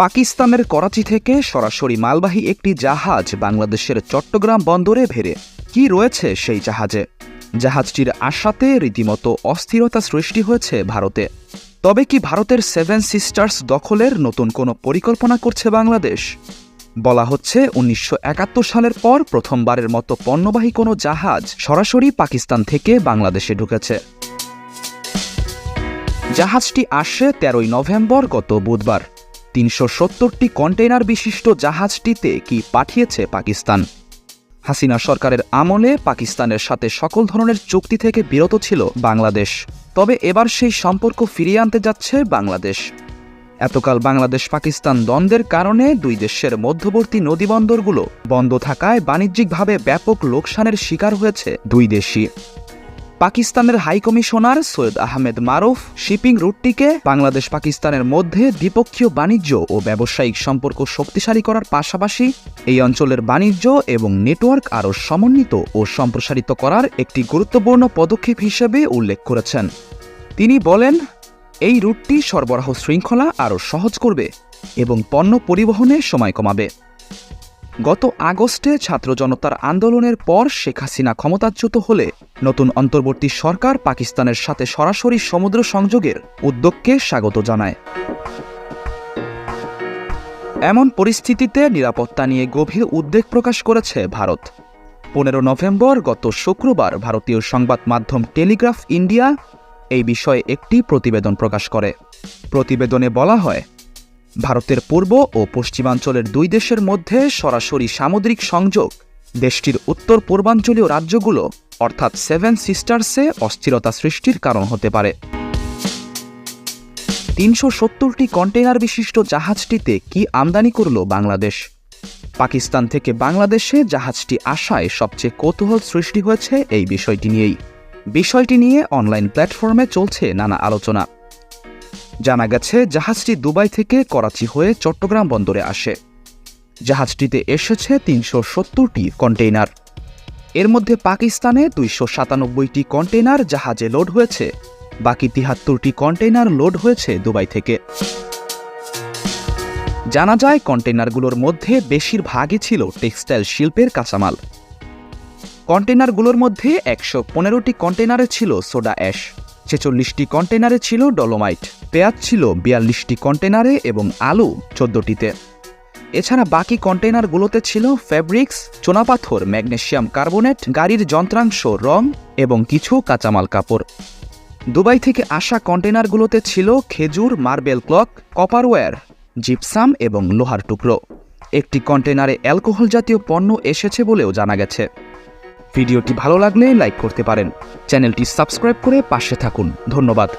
পাকিস্তানের করাচি থেকে সরাসরি মালবাহী একটি জাহাজ বাংলাদেশের চট্টগ্রাম বন্দরে ভেড়ে। কি রয়েছে সেই জাহাজে? জাহাজটির আশাতে রীতিমতো অস্থিরতা সৃষ্টি হয়েছে ভারতে। তবে কি ভারতের সেভেন সিস্টার্স দখলের নতুন কোনো পরিকল্পনা করছে বাংলাদেশ? বলা হচ্ছে উনিশশো একাত্তর সালের পর প্রথমবারের মতো পণ্যবাহী কোনো জাহাজ সরাসরি পাকিস্তান থেকে বাংলাদেশে ঢুকেছে। জাহাজটি আসে তেরোই নভেম্বর গত বুধবার। তিনশো সত্তরটি কন্টেইনার বিশিষ্ট জাহাজটিতে কি পাঠিয়েছে পাকিস্তান? হাসিনা সরকারের আমলে পাকিস্তানের সাথে সকল ধরনের চুক্তি থেকে বিরত ছিল বাংলাদেশ। তবে এবার সেই সম্পর্ক ফিরিয়ে আনতে যাচ্ছে বাংলাদেশ। এতকাল বাংলাদেশ পাকিস্তান দ্বন্দ্বের কারণে দুই দেশের মধ্যবর্তী নদীবন্দরগুলো বন্ধ থাকায় বাণিজ্যিকভাবে ব্যাপক লোকসানের শিকার হয়েছে দুই দেশই। পাকিস্তানের high commissioner Syed Ahmed Maroof shipping রুটটিকে Bangladesh পাকিস্তানের মধ্যে দ্বিপক্ষীয় বাণিজ্য ও ব্যবসায়িক সম্পর্ক শক্তিশালী করার পাশাপাশি এই অঞ্চলের বাণিজ্য এবং নেটওয়ার্ক আরও সমন্বিত ও সম্প্রসারিত করার একটি গুরুত্বপূর্ণ পদক্ষেপ হিসেবে উল্লেখ করেছেন। তিনি বলেন, এই রুটটি সরবরাহ শৃঙ্খলা আরও সহজ করবে এবং পণ্য পরিবহনে সময় কমাবে। গত আগস্টে ছাত্র জনতার আন্দোলনের পর শেখ হাসিনা ক্ষমতাচ্যুত হলে নতুন অন্তর্বর্তী সরকার পাকিস্তানের সাথে সরাসরি সমুদ্র সংযোগের উদ্যোগকে স্বাগত জানায়। এমন পরিস্থিতিতে নিরাপত্তা নিয়ে গভীর উদ্বেগ প্রকাশ করেছে ভারত। পনেরো নভেম্বর গত শুক্রবার ভারতীয় সংবাদ মাধ্যম টেলিগ্রাফ ইন্ডিয়া এই বিষয়ে একটি প্রতিবেদন প্রকাশ করে। প্রতিবেদনে বলা হয় ভারতের পূর্ব ও পশ্চিমাঞ্চলের দুই দেশের মধ্যে সরাসরি সামুদ্রিক সংযোগ, দেশটির উত্তর পূর্বাঞ্চলীয় রাজ্যগুলো, অর্থাৎ সেভেন সিস্টার্সে অস্থিরতা সৃষ্টির কারণ হতে পারে। তিনশো সত্তরটি কন্টেইনার বিশিষ্ট জাহাজটিতে কি আমদানি করল বাংলাদেশ? পাকিস্তান থেকে বাংলাদেশে জাহাজটি আসায় সবচেয়ে কৌতূহল সৃষ্টি হয়েছে এই বিষয়টি নিয়েই। বিষয়টি নিয়ে অনলাইন প্ল্যাটফর্মে চলছে নানা আলোচনা। জানা গেছে, জাহাজটি দুবাই থেকে করাচি হয়ে চট্টগ্রাম বন্দরে আসে। জাহাজটিতে এসেছে তিনশো সত্তরটি কন্টেইনার। এর মধ্যে পাকিস্তানে দুইশো সাতানব্বইটি কন্টেইনার জাহাজে লোড হয়েছে, বাকি তিহাত্তরটি কন্টেইনার লোড হয়েছে দুবাই থেকে। জানা যায়, কন্টেইনারগুলোর মধ্যে বেশিরভাগই ছিল টেক্সটাইল শিল্পের কাঁচামাল। কন্টেইনারগুলোর মধ্যে একশো পনেরোটি কন্টেইনারে ছিল সোডা অ্যাশ। ছেচল্লিশটি কন্টেনারে ছিল ডলোমাইট, পেঁয়াজ ছিল বিয়াল্লিশটি কন্টেনারে এবং আলু চোদ্দটিতে। এছাড়া বাকি কন্টেনারগুলোতে ছিল ফ্যাব্রিক্স চুনাপাথর ম্যাগনেশিয়াম কার্বোনেট, গাড়ির যন্ত্রাংশ, রং এবং কিছু কাঁচামাল কাপড়। দুবাই থেকে আসা কন্টেনারগুলোতে ছিল খেজুর, মার্বেল ক্লক, কপারওয়্যার, জিপসাম এবং লোহার টুকরো। একটি কন্টেনারে অ্যালকোহল জাতীয় পণ্য এসেছে বলেও জানা গেছে। ভিডিওটি ভালো লাগলে লাইক করতে পারেন। চ্যানেলটি সাবস্ক্রাইব করে পাশে থাকুন। ধন্যবাদ।